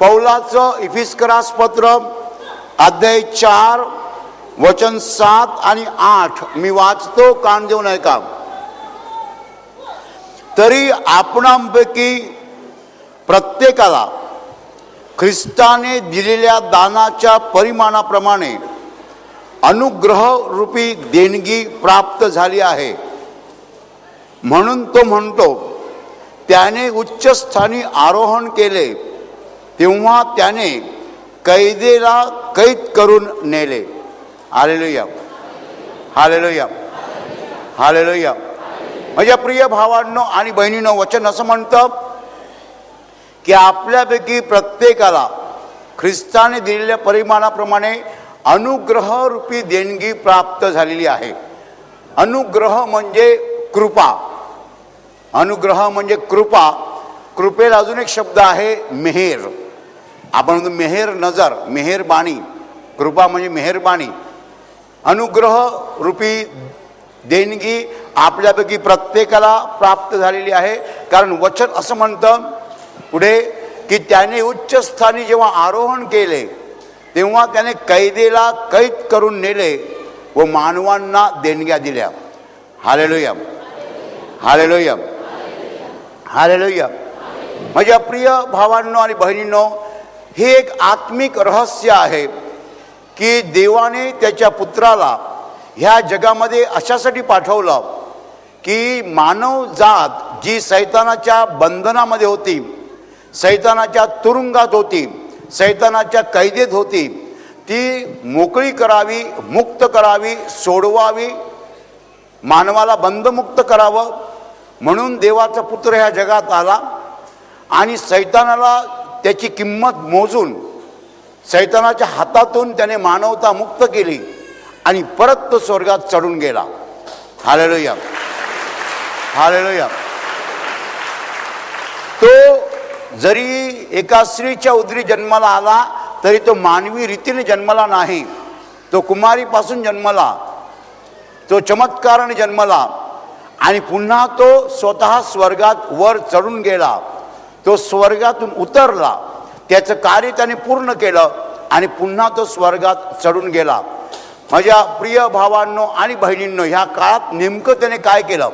पौलाचं इफिस्करास पत्र अध्याय चार वचन सात आणि आठ. मी वाचतो कान देऊ नये का तरी आपणांपैकी प्रत्येकाला ख्रिस्ताने दिलेल्या दानाच्या परिमाणाप्रमाणे अनुग्रह रूपी देणगी प्राप्त झाली आहे. म्हणून तो म्हणतो त्याने उच्चस्थानी आरोहण केले. तेव्हा त्याने कैदेला कैद करून नेले. हालेलुया. हालेलुया. हालेलुया. माझ्या प्रिय भावांनो आणि बहिणीनं वचन असं म्हणतं की आपल्यापैकी प्रत्येकाला ख्रिस्ताने दिलेल्या परिमाणाप्रमाणे अनुग्रहरूपी देणगी प्राप्त झालेली आहे. अनुग्रह म्हणजे कृपा. अनुग्रह म्हणजे कृपा. कृपेला अजून एक शब्द आहे मेहेर. आपण म्हणतो मेहेर नजर मेहेरबाणी कृपा म्हणजे मेहेरबाणी अनुग्रह रूपी देणगी आपल्यापैकी प्रत्येकाला प्राप्त झालेली आहे कारण वचन असं म्हणतं पुढे की त्याने उच्चस्थानी जेव्हा आरोहण केले तेव्हा त्याने कैदेला कैद करून नेले व मानवांना देणग्या दिल्या हालेलोयम हालेलोयम हालेलोयम माझ्या प्रिय भावांनो आणि बहिणींनो हे एक आत्मिक रहस्य आहे की देवाने त्याच्या पुत्राला ह्या जगामध्ये अशासाठी पाठवलं की मानव जात जी सैतानाच्या बंधनामध्ये होती सैतानाच्या तुरुंगात होती सैतानाच्या कैदेत होती ती मोकळी करावी मुक्त करावी सोडवावी मानवाला बंधमुक्त करावं म्हणून देवाचा पुत्र ह्या जगात आला आणि सैतानाला त्याची किंमत मोजून सैतानाच्या हातातून त्याने मानवता मुक्त केली आणि परत तो स्वर्गात चढून गेला. हालेलुया. हालेलुया. तो जरी एका स्त्रीच्या उदरी जन्माला आला तरी तो मानवी रीतीने जन्मला नाही. तो कुमारीपासून जन्मला तो चमत्काराने जन्मला आणि पुन्हा तो स्वतः स्वर्गात वर चढून गेला. तो स्वर्गातून उतरला. त्याचं कार्य त्याने पूर्ण केलं आणि पुन्हा तो स्वर्गात चढून गेला. माझ्या प्रिय भावांनो आणि बहिणींनो ह्या काळात नेमकं त्याने काय केलं?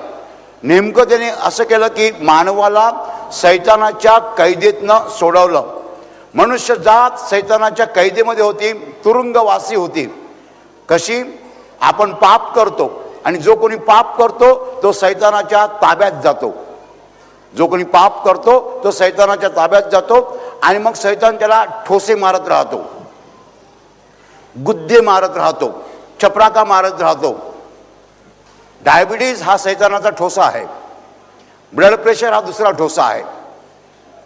नेमकं त्याने असं केलं की मानवाला सैतानाच्या कैदेतनं सोडवलं. मनुष्य जात सैतानाच्या कैदेमध्ये होती तुरुंगवासी होती. कशी? आपण पाप करतो आणि जो कोणी पाप करतो तो सैतानाच्या ताब्यात जातो. जो कोणी पाप करतो तो सैतानाच्या ताब्यात जातो आणि मग सैतान त्याला ठोसे मारत राहतो. गुद्दे मारत राहतो चपराका मारत राहतो. डायबिटीज हा सैतानाचा ठोसा आहे. ब्लड प्रेशर हा दुसरा ठोसा आहे.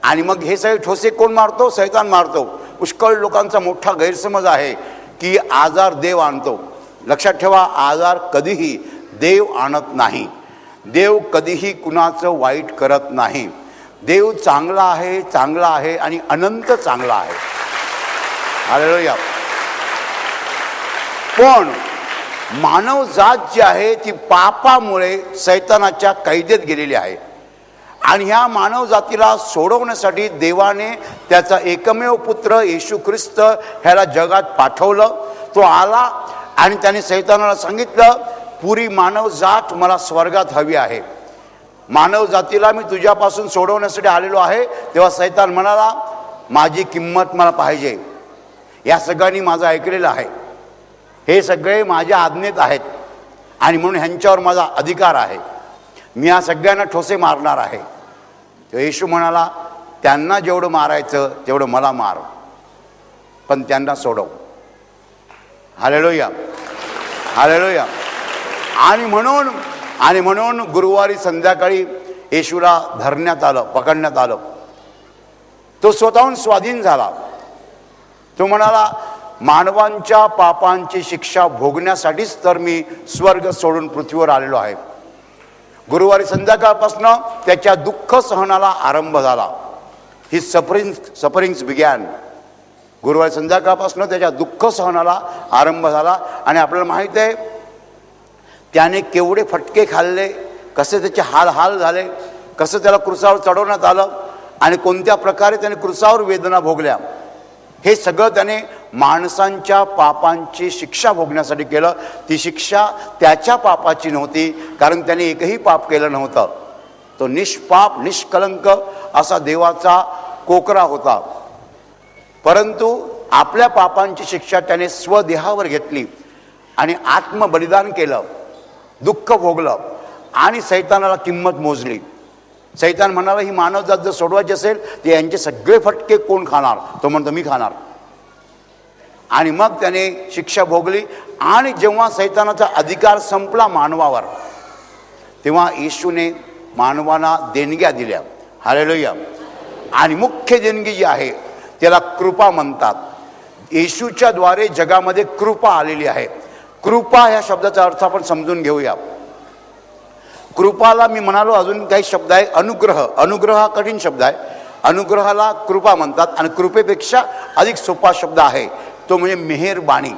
आणि मग हे सगळे ठोसे कोण मारतो? सैतान मारतो. पुष्कळ लोकांचा मोठा गैरसमज आहे की आजार देव आणतो. लक्षात ठेवा आजार कधीही देव आणत नाही. देव कधीही कुणाचं वाईट करत नाही. देव चांगला आहे चांगला आहे आणि अनंत चांगला आहे. हालेलुया पण मानव जात जी आहे ती पापामुळे सैतानाच्या कैदेत गेलेली आहे. आणि ह्या मानव जातीला सोडवण्यासाठी देवाने त्याचा एकमेव पुत्र येशू ख्रिस्त ह्याला जगात पाठवलं. तो आला आणि त्याने सैतानाला सांगितलं पुरी मानव जात मला स्वर्गात हवी आहे. मानव जातीला मी तुझ्यापासून सोडवण्यासाठी आलेलो आहे. तेव्हा सैतान म्हणाला माझी किंमत मला पाहिजे. या सगळ्यांनी माझं ऐकलेलं आहे. हे सगळे माझ्या आज्ञेत आहेत आणि म्हणून ह्यांच्यावर माझा अधिकार आहे. मी या सगळ्यांना ठोसे मारणार आहे. तर येशू म्हणाला त्यांना जेवढं मारायचं तेवढं मला मार. पण त्यांना सोडव. हालेलोया. हालेलोया. आणि म्हणून आणि म्हणून गुरुवारी संध्याकाळी येशूला धरण्यात आलं पकडण्यात आलं. तो स्वतःहून स्वाधीन झाला. तो म्हणाला मानवांच्या पापांची शिक्षा भोगण्यासाठीच तर मी स्वर्ग सोडून पृथ्वीवर आलेलो आहे. गुरुवारी संध्याकाळपासून त्याच्या दुःख सहनाला आरंभ झाला. ही सफरिंग सफरिंग्स बिग्यान गुरुवारी संध्याकाळपासून त्याच्या दुःख सहनाला आरंभ झाला. आणि आपल्याला माहीत आहे त्याने केवढे फटके खाल्ले कसे त्याचे हाल हाल झाले कसं त्याला कृसावर चढवण्यात आलं आणि कोणत्या प्रकारे त्याने कृसावर वेदना भोगल्या हे सगळं त्याने माणसांच्या पापांची शिक्षा भोगण्यासाठी केलं. ती शिक्षा त्याच्या पापाची नव्हती कारण त्याने एकही पाप केलं नव्हतं. तो निष्पाप निष्कलंक असा देवाचा कोकरा होता. परंतु आपल्या पापांची शिक्षा त्याने स्वदेहावर घेतली आणि आत्मबलिदान केलं. दुःख भोगलं. आणि सैतानाला किंमत मोजली. सैतान म्हणाला ही मानवजात जर सोडवायची असेल तर यांचे सगळे फटके कोण खाणार? तो म्हणतो मी खाणार. आणि मग त्याने शिक्षा भोगली. आणि जेव्हा सैतानाचा अधिकार संपला मानवावर तेव्हा येशूने मानवाना देणग्या दिल्या. हालेलोया आणि मुख्य देणगी जी आहे त्याला कृपा म्हणतात. येशूच्या द्वारे जगामध्ये कृपा आलेली आहे. कृपा ह्या शब्दाचा अर्थ आपण समजून घेऊया. कृपाला मी म्हणालो अजून काही शब्द आहे अनुग्रह. अनुग्रह हा कठीण शब्द आहे. अनुग्रहाला कृपा म्हणतात आणि कृपेपेक्षा अधिक सोपा शब्द आहे. तो म्हणजे मेहेरबाणी.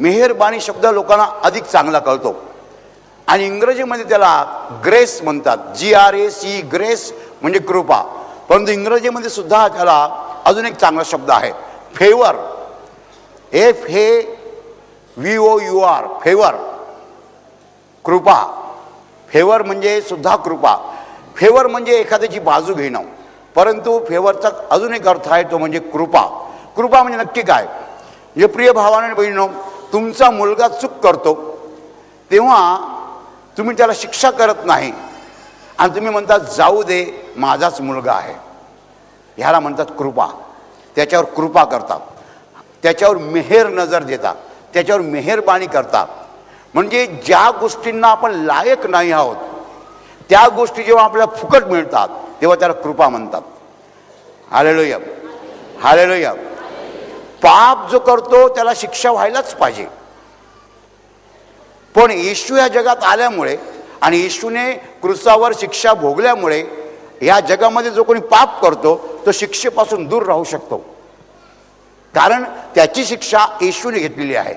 मेहेरबाणी शब्द लोकांना अधिक चांगला कळतो. आणि इंग्रजीमध्ये त्याला ग्रेस म्हणतात. G R A C grace म्हणजे कृपा. परंतु इंग्रजीमध्ये सुद्धा त्याला अजून एक चांगला शब्द आहे. Favour. F A V O U R favour कृपा. फेवर म्हणजे सुद्धा कृपा. फेवर म्हणजे एखाद्याची बाजू घेणं. परंतु फेवरचा अजून एक अर्थ आहे तो म्हणजे कृपा. कृपा म्हणजे नक्की काय? म्हणजे प्रिय भावाने बहिणीनो तुमचा मुलगा चूक करतो. तेव्हा तुम्ही त्याला शिक्षा करत नाही. आणि तुम्ही म्हणता जाऊ दे माझाच मुलगा आहे. ह्याला म्हणतात कृपा. त्याच्यावर कृपा करतात. त्याच्यावर मेहेर नजर देतात. त्याच्यावर मेहेरबाणी करतात. म्हणजे ज्या गोष्टींना आपण लायक नाही आहोत त्या गोष्टी जेव्हा आपल्याला फुकट मिळतात तेव्हा त्याला कृपा म्हणतात. हालेलोय हालेलोय पाप जो करतो त्याला शिक्षा व्हायलाच पाहिजे. पण येशू या जगात आल्यामुळे आणि येशूने क्रुसावर शिक्षा भोगल्यामुळे या जगामध्ये जो कोणी पाप करतो तो शिक्षेपासून दूर राहू शकतो. कारण त्याची शिक्षा येशूने घेतलेली आहे.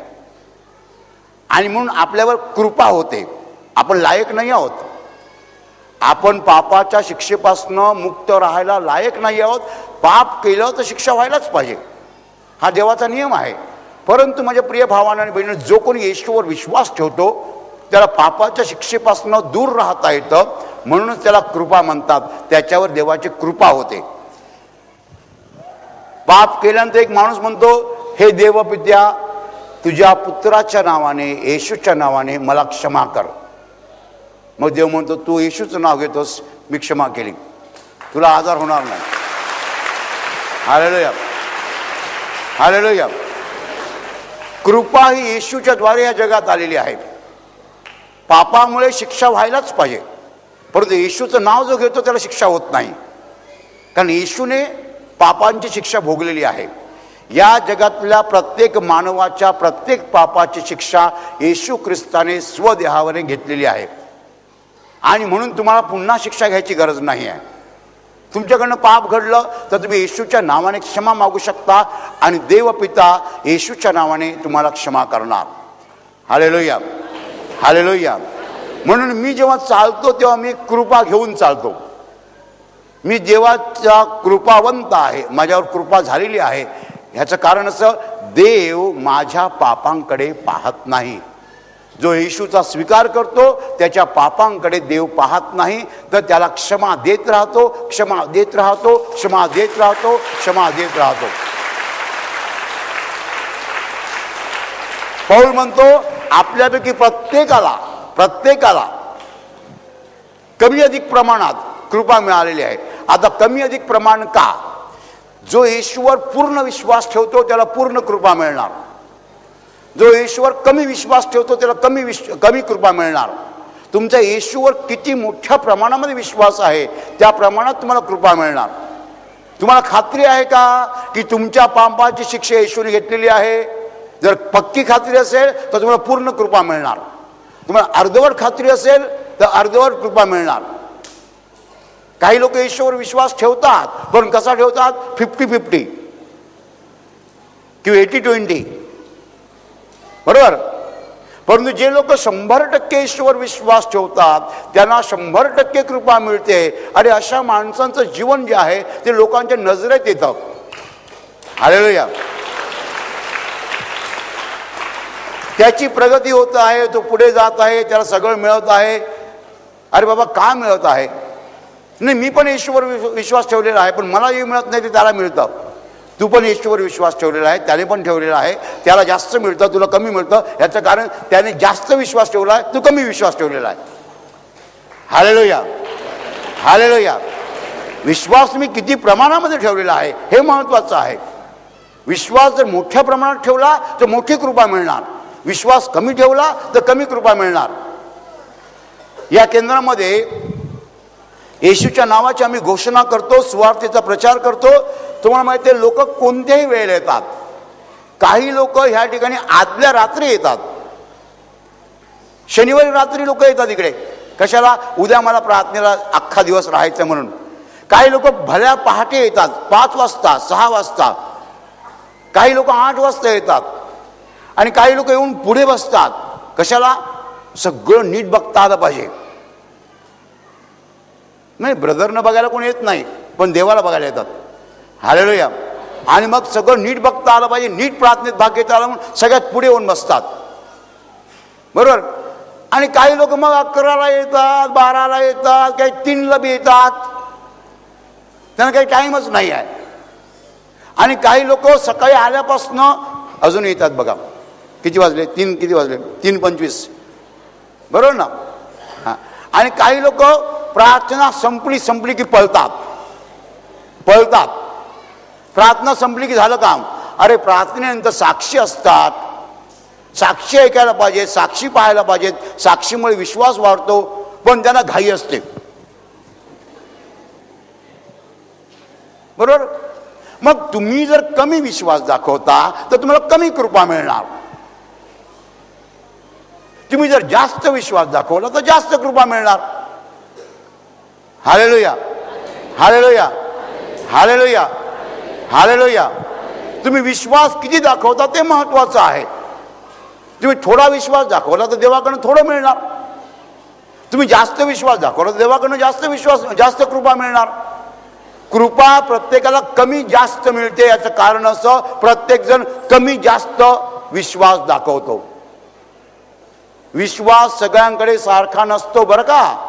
आणि म्हणून आपल्यावर कृपा होते. आपण लायक नाही आहोत. आपण पापाच्या शिक्षेपासनं मुक्त राहायला लायक नाही आहोत. पाप केलं तर शिक्षा व्हायलाच पाहिजे. हा देवाचा नियम आहे. परंतु माझ्या प्रिय भावानं आणि बहिणी जो कोणी येशूवर विश्वास ठेवतो त्याला पापाच्या शिक्षेपासनं दूर राहता येतं म्हणूनच त्याला कृपा म्हणतात. त्याच्यावर देवाची कृपा होते. पाप केल्यानंतर एक माणूस म्हणतो हे देवपित्या तुझ्या पुत्राच्या नावाने येशूच्या नावाने मला क्षमा कर. मग देव म्हणतो तू येशूचं नाव घेतोस मी क्षमा केली. तुला आजार होणार नाही. हालेलोया हालेलोया कृपा ही येशूच्या द्वारे या जगात आलेली आहे. पापामुळे शिक्षा व्हायलाच पाहिजे. परंतु येशूचं नाव जो घेतो त्याला शिक्षा होत नाही. कारण येशूने पापांची शिक्षा भोगलेली आहे. या जगातल्या प्रत्येक मानवाच्या प्रत्येक पापाची शिक्षा येशू ख्रिस्ताने स्वदेहावर घेतलेली आहे. आणि म्हणून तुम्हाला पुन्हा शिक्षा घ्यायची गरज नाही आहे. तुमच्याकडनं पाप घडलं तर तुम्ही येशूच्या नावाने क्षमा मागू शकता आणि देवपिता येशूच्या नावाने तुम्हाला क्षमा करणार. हालेलोया. हालेलोया. म्हणून मी जेव्हा चालतो तेव्हा मी कृपा घेऊन चालतो. मी देवाचा कृपावंत आहे माझ्यावर कृपा झालेली आहे. ह्याचं कारण असं देव माझ्या पापांकडे पाहत नाही. जो येशूचा स्वीकार करतो त्याच्या पापांकडे देव पाहत नाही तर त्याला क्षमा देत राहतो क्षमा देत राहतो क्षमा देत राहतो क्षमा देत राहतो. पौल म्हणतो आपल्यापैकी प्रत्येकाला प्रत्येकाला कमी अधिक प्रमाणात कृपा मिळालेली आहे आता कमी अधिक प्रमाण का? जो ईश्वर पूर्ण विश्वास ठेवतो त्याला पूर्ण कृपा मिळणार. जो ईश्वर कमी विश्वास ठेवतो त्याला कमी विश्व कमी कृपा मिळणार. तुमचा ईश्वर किती मोठ्या प्रमाणामध्ये विश्वास आहे त्या प्रमाणात तुम्हाला कृपा मिळणार. तुम्हाला खात्री आहे का की तुमच्या पापाची शिक्षा येशूने घेतलेली आहे? जर पक्की खात्री असेल तर तुम्हाला पूर्ण कृपा मिळणार. तुम्हाला अर्धवट खात्री असेल तर अर्धवट कृपा मिळणार. काही लोक येशूवर विश्वास ठेवतात पण कसा ठेवतात? फिफ्टी फिफ्टी किंवा एटी ट्वेंटी बरोबर? परंतु जे लोक शंभर टक्के ईश्वर विश्वास ठेवतात त्यांना शंभर टक्के कृपा मिळते. आणि अशा माणसांचं जीवन जे आहे ते लोकांच्या नजरेत येतं. हालेलुया त्याची प्रगती होत आहे तो पुढे जात आहे त्याला सगळं मिळत आहे. अरे बाबा का मिळत आहे? नाही मी पण ईश्वर विश्वास ठेवलेला आहे पण मला जे मिळत नाही ते त्याला मिळतं. तू पण ईश्वर विश्वास ठेवलेला आहे त्याने पण ठेवलेला आहे त्याला जास्त मिळतं तुला कमी मिळतं याचं कारण त्याने जास्त विश्वास ठेवला आहे तू कमी विश्वास ठेवलेला आहे. हालेलो या हालेलो या विश्वास मी किती प्रमाणामध्ये ठेवलेला आहे हे महत्वाचं आहे. विश्वास जर मोठ्या प्रमाणात ठेवला तर मोठी कृपा मिळणार. विश्वास कमी ठेवला तर कमी कृपा मिळणार. या केंद्रामध्ये येशूच्या नावाची आम्ही घोषणा करतो सुवार्थेचा प्रचार करतो. तुम्हाला माहिती आहे लोक कोणत्याही वेळेला येतात. काही लोक ह्या ठिकाणी आदल्या रात्री येतात. शनिवारी रात्री लोक येतात इकडे. कशाला? उद्या मला प्रार्थनेला अख्खा दिवस राहायचं म्हणून. काही लोक भल्या पहाटे येतात पाच वाजता सहा वाजता. काही लोक आठ वाजता येतात. आणि काही लोक येऊन पुढे बसतात. कशाला? सगळं नीट बघता आलं पाहिजे. नाही ब्रदरनं बघायला कोणी येत नाही पण देवाला बघायला येतात. हालेलो या आणि मग सगळं नीट बघता आलं पाहिजे नीट प्रार्थनेत भाग घेता आला म्हणून सगळ्यात पुढे येऊन बसतात. बरोबर? आणि काही लोक मग अकराला येतात बाराला येतात काही तीनला बी येतात. त्यांना काही टाईमच नाही आहे. आणि काही लोक सकाळी आल्यापासनं अजून येतात बघा. किती वाजले? तीन किती वाजले? तीन पंचवीस. बरोबर ना? हां. आणि काही लोक प्रार्थना संपली संपली की पळतात. पळतात. प्रार्थना संपली की झालं काम. अरे प्रार्थनेनंतर साक्षी असतात. साक्षी ऐकायला पाहिजे साक्षी पाहायला पाहिजेत साक्षीमुळे विश्वास वाढतो पण त्यांना घाई असते. बरोबर? मग तुम्ही जर कमी विश्वास दाखवता तर तुम्हाला कमी कृपा मिळणार. तुम्ही जर जास्त विश्वास दाखवला तर जास्त कृपा मिळणार. हालेलुया हालेलुया हालेलुया हालेलुया तुम्ही विश्वास किती दाखवता ते महत्वाचं आहे. तुम्ही थोडा विश्वास दाखवला तर देवाकडनं थोडं मिळणार. तुम्ही जास्त विश्वास दाखवला तर देवाकडनं जास्त विश्वास जास्त कृपा मिळणार. कृपा प्रत्येकाला कमी जास्त मिळते याचं कारण असं प्रत्येकजण कमी जास्त विश्वास दाखवतो. विश्वास सगळ्यांकडे सारखा नसतो बरं का?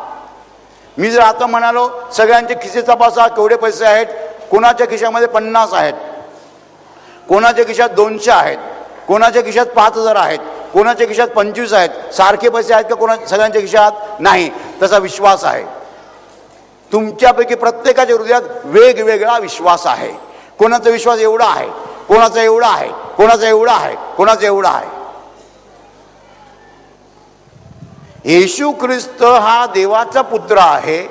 मी जर आता म्हणालो सगळ्यांचे खिसे तपासा केवढे पैसे आहेत? कोणाच्या खिशामध्ये पन्नास आहेत? कोणाच्या खिशात दोनशे आहेत? कोणाच्या खिशात पाच हजार आहेत? कोणाच्या खिशात पंचवीस आहेत? सारखे पैसे आहेत का कोणा सगळ्यांच्या खिशात? नाही. तसा विश्वास आहे. तुमच्यापैकी प्रत्येकाच्या हृदयात वेगवेगळा विश्वास आहे. कोणाचा विश्वास एवढा आहे? कोणाचा एवढा आहे? कोणाचा एवढा आहे? कोणाचा एवढा आहे? येशू ख्रिस्त हा देवाचा पुत्र आहे.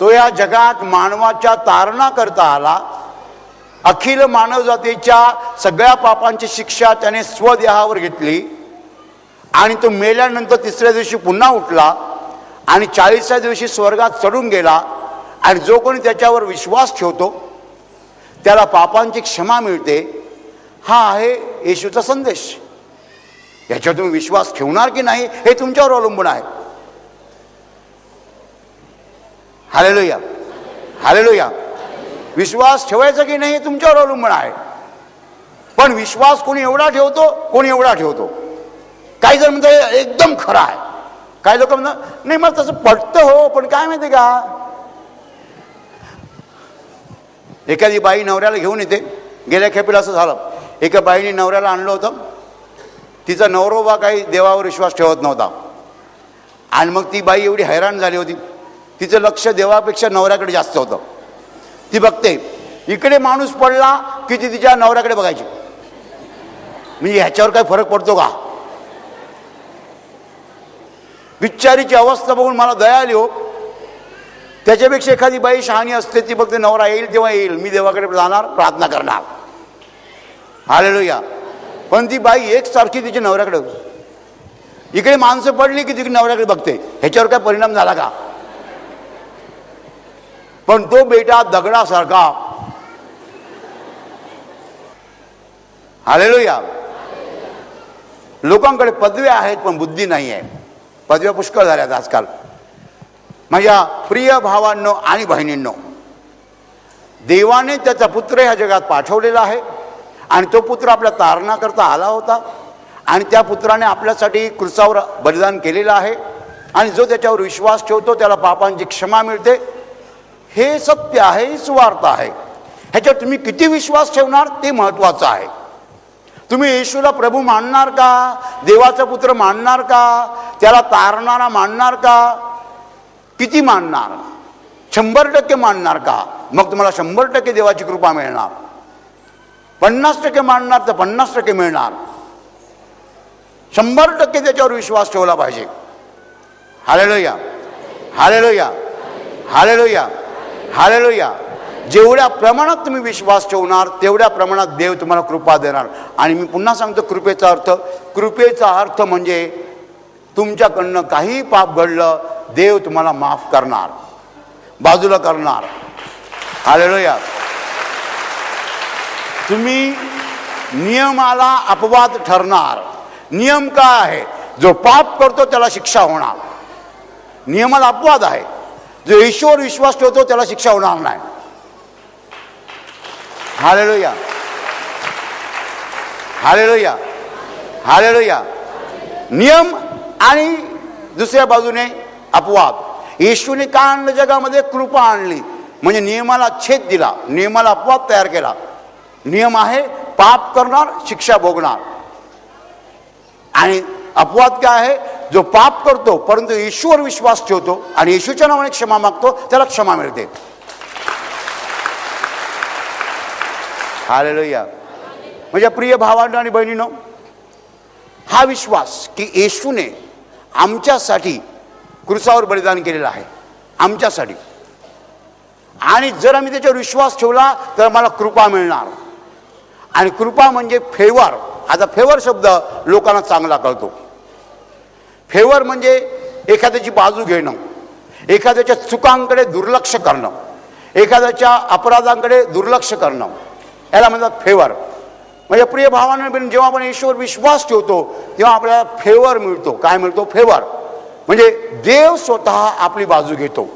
तो या जगात मानवाच्या तारणा करता आला. अखिल मानवजातीच्या सगळ्या पापांची शिक्षा त्याने स्वदेहावर घेतली. आणि तो मेल्यानंतर तिसऱ्या दिवशी पुन्हा उठला आणि चाळीसच्या दिवशी स्वर्गात चढून गेला आणि जो कोणी त्याच्यावर विश्वास ठेवतो त्याला पापांची क्षमा मिळते. हा आहे येशूचा संदेश. याच्यावर तुम्ही विश्वास ठेवणार की नाही हे तुमच्यावर अवलंबून आहे. हालेलुया हालेलुया विश्वास ठेवायचा की नाही हे तुमच्यावर अवलंबून आहे. पण विश्वास कोणी एवढा ठेवतो कोणी एवढा ठेवतो. काही जण म्हणतात एकदम खरा आहे. काही लोक म्हणतात नाही मला तसं पटतं हो पण काय माहिती का? एखादी बाई नवऱ्याला घेऊन येते. गेल्या खेपेला असं झालं. एका बाईने नवऱ्याला आणलं होतं. तिचा नवरोबा काही देवावर विश्वास ठेवत नव्हता. आणि मग ती बाई एवढी हैराण झाली होती. तिचं लक्ष देवापेक्षा नवऱ्याकडे जास्त होतं. ती बघते इकडे माणूस पडला की ती तिच्या नवऱ्याकडे बघायची. म्हणजे ह्याच्यावर काय फरक पडतो का? बिच्चारीची अवस्था बघून मला दया आली हो. त्याच्यापेक्षा एखादी बाई शहाणी असते ती बघते नवरा येईल तेव्हा येईल. मी देवाकडे जाणार प्रार्थना करणार. आलेलो या पण ती बाई एकसारखी तिच्या नवऱ्याकडे इकडे माणसं पडली की तिकडे नवऱ्याकडे बघते. ह्याच्यावर काय परिणाम झाला का? पण तो बेटा दगडासारखा. आलेलो या लोकांकडे पदव्या आहेत पण बुद्धी नाही आहे. पदव्या पुष्कळ झाल्यात आजकाल. माझ्या प्रिय भावांनो आणि बहिणींनो देवाने त्याचा पुत्र ह्या जगात पाठवलेला आहे. आणि तो पुत्र आपल्या तारणाकरता आला होता. आणि त्या पुत्राने आपल्यासाठी कृसावर बलिदान केलेलं आहे. आणि जो त्याच्यावर विश्वास ठेवतो त्याला पापांची क्षमा मिळते. हे सत्य आहे ही सुवार्थ आहे. ह्याच्यावर तुम्ही किती विश्वास ठेवणार ते महत्त्वाचं आहे. तुम्ही येशूला प्रभू मानणार का? देवाचा पुत्र मानणार का? त्याला तारणारा मानणार का? किती मानणार? शंभर टक्के मानणार का? मग तुम्हाला शंभर टक्के देवाची कृपा मिळणार. पन्नास टक्के मानणार तर पन्नास टक्के मिळणार. शंभर टक्के त्याच्यावर विश्वास ठेवला पाहिजे. हालेलोया. हालेलोया. हालेलोया. हालेलोया. जेवढ्या प्रमाणात तुम्ही विश्वास ठेवणार तेवढ्या प्रमाणात देव तुम्हाला कृपा देणार. आणि मी पुन्हा सांगतो कृपेचा अर्थ. कृपेचा अर्थ म्हणजे तुमच्याकडनं काही पाप घडलं देव तुम्हाला माफ करणार. बाजूला करणार. हालेलोया. तुम्ही नियमाला अपवाद ठरणार. नियम काय आहे? जो पाप करतो त्याला शिक्षा होणार. नियमाला अपवाद आहे. जो ईश्वर विश्वास ठेवतो त्याला शिक्षा होणार नाही. हालेलुया. हालेलुया. हालेलुया. नियम आणि दुसऱ्या बाजूने अपवाद. येशूने का आणलं? जगामध्ये कृपा आणली. म्हणजे नियमाला छेद दिला. नियमाला अपवाद तयार केला. नियम आहे पाप करणार शिक्षा भोगणार. आणि अपवाद काय आहे जो पाप करतो परंतु ईश्वर विश्वास ठेवतो आणि येशूच्या नावाने क्षमा मागतो त्याला क्षमा मिळते. हालेलुया. म्हणजे प्रिय भावांनो आणि बहिणीनो हा विश्वास की येशूने आमच्यासाठी कृसावर बलिदान केलेलं आहे. आमच्यासाठी. आणि जर आम्ही त्याच्यावर विश्वास ठेवला तर मला कृपा मिळणार. आणि कृपा म्हणजे फेवर. आता फेवर शब्द लोकांना चांगला कळतो. फेवर म्हणजे एखाद्याची बाजू घेणं एखाद्याच्या चुकांकडे दुर्लक्ष करणं एखाद्याच्या अपराधांकडे दुर्लक्ष करणं. याला म्हणतात फेवर. म्हणजे प्रिय भावानं जेव्हा आपण ईश्वर विश्वास ठेवतो तेव्हा आपल्याला फेवर मिळतो. काय मिळतो? फेवर. म्हणजे देव स्वतः आपली बाजू घेतो.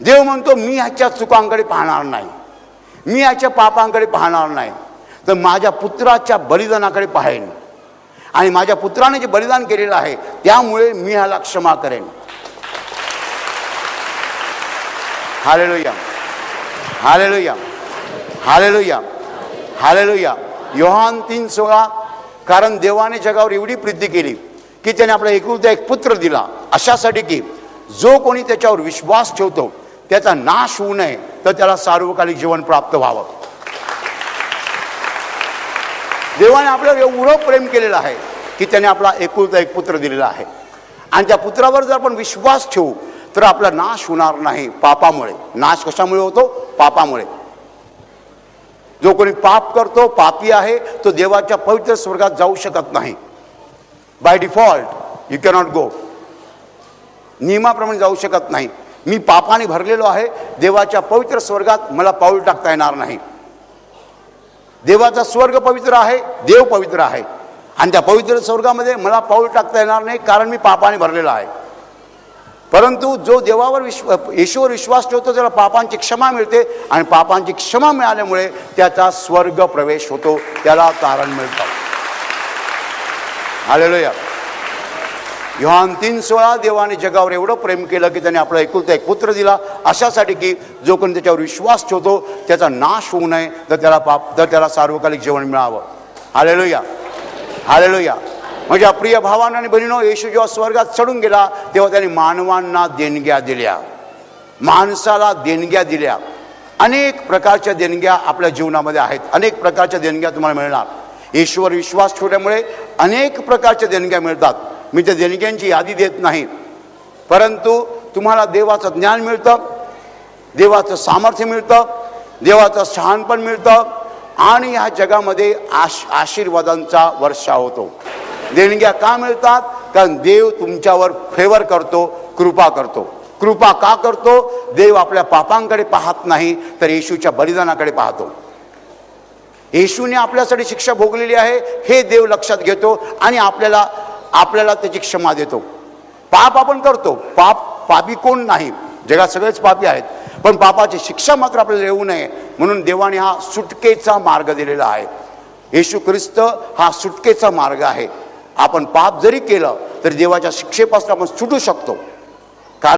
देव म्हणतो मी ह्याच्या चुकांकडे पाहणार नाही. मी ह्याच्या पापांकडे पाहणार नाही. तर माझ्या पुत्राच्या बलिदानाकडे पाहेन. आणि माझ्या पुत्राने जे बलिदान केलेलं आहे त्यामुळे मी ह्याला क्षमा करेन. Hallelujah. Hallelujah. Hallelujah. Hallelujah. Yohan तीन सोळा कारण देवाने जगावर एवढी प्रीती केली की त्याने आपला एकुलता एक पुत्र दिला. अशासाठी की जो कोणी त्याच्यावर विश्वास ठेवतो त्याचा नाश होऊ नये तर त्याला सार्वकालिक जीवन प्राप्त व्हावं. देवाने आपल्यावर एवढं प्रेम केलेलं आहे की त्याने आपला एकुलता एक पुत्र दिलेला आहे. आणि त्या पुत्रावर जर आपण विश्वास ठेवू तर आपला नाश होणार नाही पापामुळे. नाश कशामुळे होतो? पापामुळे. जो कोणी पाप करतो पापी आहे तो देवाच्या पवित्र स्वर्गात जाऊ शकत नाही. By default you cannot go नियमाप्रमाणे जाऊ शकत नाही. मी पापाने भरलेलो आहे देवाच्या पवित्र स्वर्गात मला पाऊल टाकता येणार नाही. देवाचा स्वर्ग पवित्र आहे देव पवित्र आहे. आणि त्या पवित्र स्वर्गामध्ये मला पाऊल टाकता येणार नाही कारण मी पापाने भरलेला आहे. परंतु जो देवावर विश्व येशूवर विश्वास ठेवतो त्याला पापांची क्षमा मिळते आणि पापांची क्षमा मिळाल्यामुळे त्याचा स्वर्ग प्रवेश होतो त्याला तारण मिळतं. आलेलो या योहान तीन सोळा देवाने जगावर एवढं प्रेम केलं की त्याने आपला एकुलता एक पुत्र दिला. अशासाठी की जो कोणी त्याच्यावर विश्वास ठेवतो त्याचा नाश होऊ नये तर त्याला पाप तर त्याला सार्वकालिक जेवण मिळावं. हालेलुया हालेलुया म्हणजे प्रिय भावांना आणि बहिणीनो येशू जेव्हा स्वर्गात चढून गेला तेव्हा त्याने मानवांना देणग्या दिल्या. माणसाला देणग्या दिल्या. अनेक प्रकारच्या देणग्या आपल्या जीवनामध्ये आहेत. अनेक प्रकारच्या देणग्या तुम्हाला मिळणार. ईश्वर विश्वास ठेवल्यामुळे अनेक प्रकारच्या देणग्या मिळतात. मी त्या देणग्यांची यादी देत नाही. परंतु तुम्हाला देवाचं ज्ञान मिळतं देवाचं सामर्थ्य मिळतं देवाचं शहाणपण मिळतं आणि ह्या जगामध्ये आश आशीर्वादांचा वर्षा होतो. देणग्या का मिळतात? कारण देव तुमच्यावर फेवर करतो कृपा करतो. कृपा का करतो? देव आपल्या पापांकडे पाहत नाही तर येशूच्या बलिदानाकडे पाहतो. येशूने आपल्यासाठी शिक्षा भोगलेली आहे हे देव लक्षात घेतो आणि आपल्याला आपल्याला त्याची क्षमा देतो. पाप आपण करतो. पाप पापी कोण नाही? जगात सगळेच पापी आहेत. पण पापाची शिक्षा मात्र आपल्याला येऊ नये. म्हणून देवाने हा सुटकेचा मार्ग दिलेला आहे. येशू ख्रिस्त हा सुटकेचा मार्ग आहे. आपण पाप जरी केलं तरी देवाच्या शिक्षेपासून आपण सुटू शकतो.